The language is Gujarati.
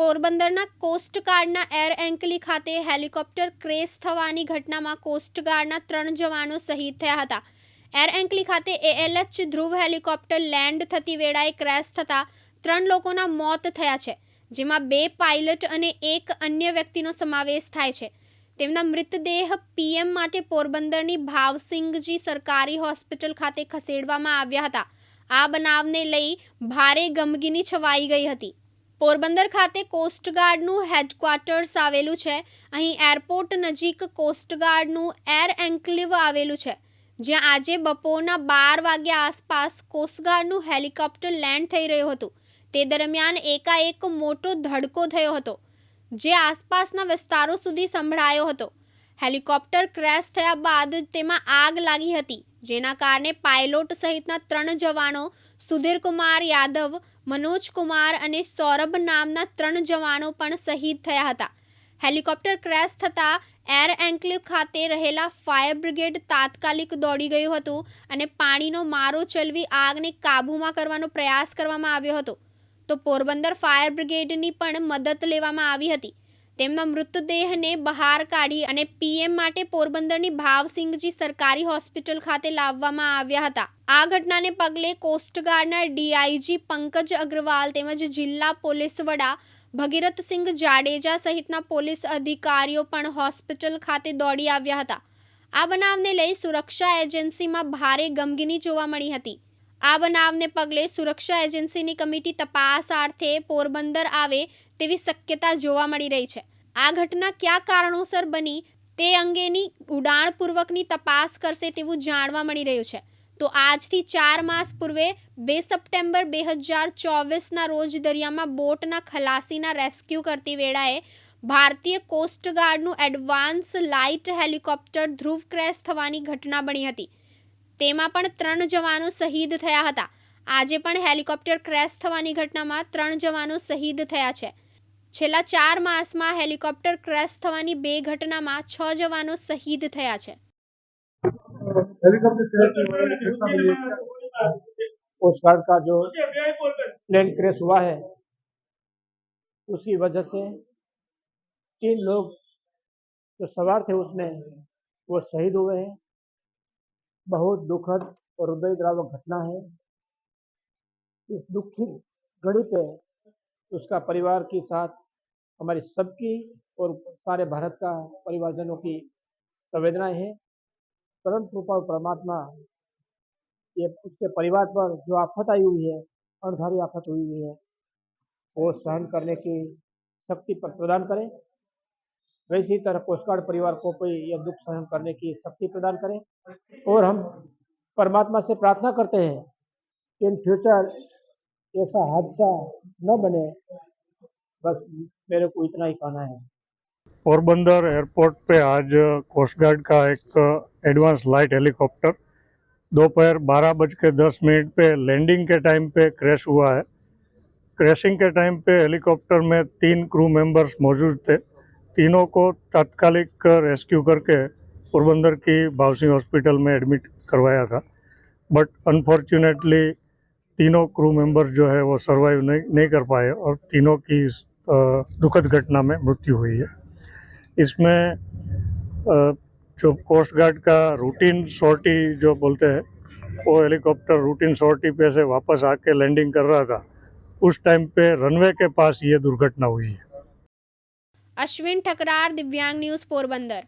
પોરબંદરના કોસ્ટગાર્ડના એર એન્કલી ખાતે હેલિકોપ્ટર ક્રેશ થવાની ઘટનામાં કોસ્ટગાર્ડના ત્રણ જવાનો શહીદ થયા હતા. એર એન્કલી ખાતે એએલએચ ધ્રુવ હેલિકોપ્ટર લેન્ડ થતી વેળાએ ક્રેશ થતાં ત્રણ લોકોના મોત થયા છે, જેમાં બે પાયલટ અને એક અન્ય વ્યક્તિનો સમાવેશ થાય છે. તેમના મૃતદેહ પીએમ માટે પોરબંદરની ભાવસિંગજી સરકારી હોસ્પિટલ ખાતે ખસેડવામાં આવ્યા હતા. આ બનાવને લઈ ભારે ગમગીની છવાઈ ગઈ હતી. પોરબંદર ખાતે કોસ્ટગાર્ડનું હેડક્વાર્ટર્સ આવેલું છે. અહીં એરપોર્ટ નજીક કોસ્ટગાર્ડનું એર એન્કલેવ આવેલું છે. જ્યાં આજે બપોરના બાર વાગ્યા આસપાસ કોસ્ટગાર્ડનું હેલિકોપ્ટર લેન્ડ થઈ રહ્યું હતું. તે દરમિયાન એકાએક મોટો ધડકો થયો હતો, જે આસપાસના વિસ્તારો સુધી સંભળાયો હતો. હેલિકોપ્ટર ક્રેશ થયા બાદ તેમાં આગ લાગી હતી, જેના કારણે પાયલોટ સહિતના ત્રણ જવાનો સુધીરકુમાર યાદવ મનોજ કુમાર અને સૌરભ નામના ત્રણ જવાનો પણ શહીદ થયા હતા. હેલિકોપ્ટર ક્રેશ થતાં એર એન્કલેવ ખાતે રહેલા ફાયર બ્રિગેડ તાત્કાલિક દોડી ગયું હતું અને પાણીનો મારો ચલવી આગને કાબૂમાં કરવાનો પ્રયાસ કરવામાં આવ્યો હતો. તો પોરબંદર ફાયર બ્રિગેડની પણ મદદ લેવામાં આવી હતી. તેમના મૃતદેહને બહાર કાઢી અને પીએમ માટે પોરબંદરની ભાવસિંગજી સરકારી હોસ્પિટલ ખાતે લાવવામાં આવ્યા હતા. આ ઘટનાને પગલે કોસ્ટગાર્ડના ડીઆઈજી પંકજ અગ્રવાલ તેમજ જિલ્લા પોલીસ વડા ભગીરથસિંહ જાડેજા સહિતના પોલીસ અધિકારીઓ પણ હોસ્પિટલ ખાતે દોડી આવ્યા હતા. આ બનાવને લઈ સુરક્ષા એજન્સીમાં ભારે ગમગીની જોવા મળી હતી. આ બનાવને પગલે સુરક્ષા એજન્સીની કમિટી તપાસ અર્થે પોરબંદર આવે તેવી શક્યતા જોવા મળી રહી છે. આ ઘટના કયા કારણોસર બની તે અંગેની ઉડાણપૂર્વકની તપાસ કરશે તેવું જાણવા મળી રહ્યું છે. તો આજથી ચાર માસ પૂર્વે બે સપ્ટેમ્બર બે હજાર ચોવીસના રોજ દરિયામાં બોટના ખલાસીના રેસ્ક્યુ કરતી વેળાએ ભારતીય કોસ્ટગાર્ડનું advance light helicopter Dhruv crash થવાની ઘટના બની હતી. તેમાં પણ ત્રણ જવાનો શહીદ થયા હતા આજે પણ હેલિકોપ્ટર ક્રેશ થવાની ઘટનામાં ત્રણ જવાનો શહીદ થયા છે છેલ્લા ચાર માસમાં હેલિકોપ્ટર ક્રેશ થવાની બે ઘટનામાં છ જવાનો શહીદ થયા છે हेलीकॉप्टर क्रैश हुआ है घटना बनी है कोस्ट गार्ड का जो प्लेन क्रैश हुआ है उसी वजह से तीन लोग जो सवार थे उसमें वो शहीद हुए हैं बहुत दुखद और हृदय द्रावक घटना है। इस दुख घड़ी पे उसका परिवार के साथ हमारी सबकी और सारे भारत का परिवारजनों की संवेदनाएँ हैं। परम कृपा परमात्मा ये उसके परिवार पर जो आफत आई हुई है अणधारी आफत हुई हुई है, वो सहन करने की शक्ति पर प्रदान करें। वैसी तरह कोस्ट गार्ड परिवार को कोई यह दुख सहन करने की शक्ति प्रदान करें। और हम परमात्मा से प्रार्थना करते हैं कि इन फ्यूचर ऐसा हादसा न बने। बस मेरे को इतना ही कहना है। पोरबंदर एयरपोर्ट पे आज कोस्ट गार्ड का एक एडवांस लाइट हेलीकॉप्टर दोपहर बारह बज के दस मिनट पे लैंडिंग के टाइम पे क्रैश हुआ है। क्रैशिंग के टाइम पे हेलीकॉप्टर में तीन क्रू मेंबर्स मौजूद थे। तीनों को तात्कालिक रेस्क्यू करके पोरबंदर की भावसिंह हॉस्पिटल में एडमिट करवाया था। बट अनफॉर्चुनेटली तीनों क्रू मेंबर्स जो है वो सरवाइव नहीं नहीं कर पाए और तीनों की इस, दुखद घटना में मृत्यु हुई है। इसमें जो कोस्ट गार्ड का रूटीन सॉर्टी जो बोलते हैं वो हेलीकॉप्टर रूटीन सॉर्टी पे से वापस आके लैंडिंग कर रहा था उस टाइम पे रनवे के पास ये दुर्घटना हुई है। અશ્વિન ઠકરાર દિવ્યાંગ ન્યૂઝ પોરબંદર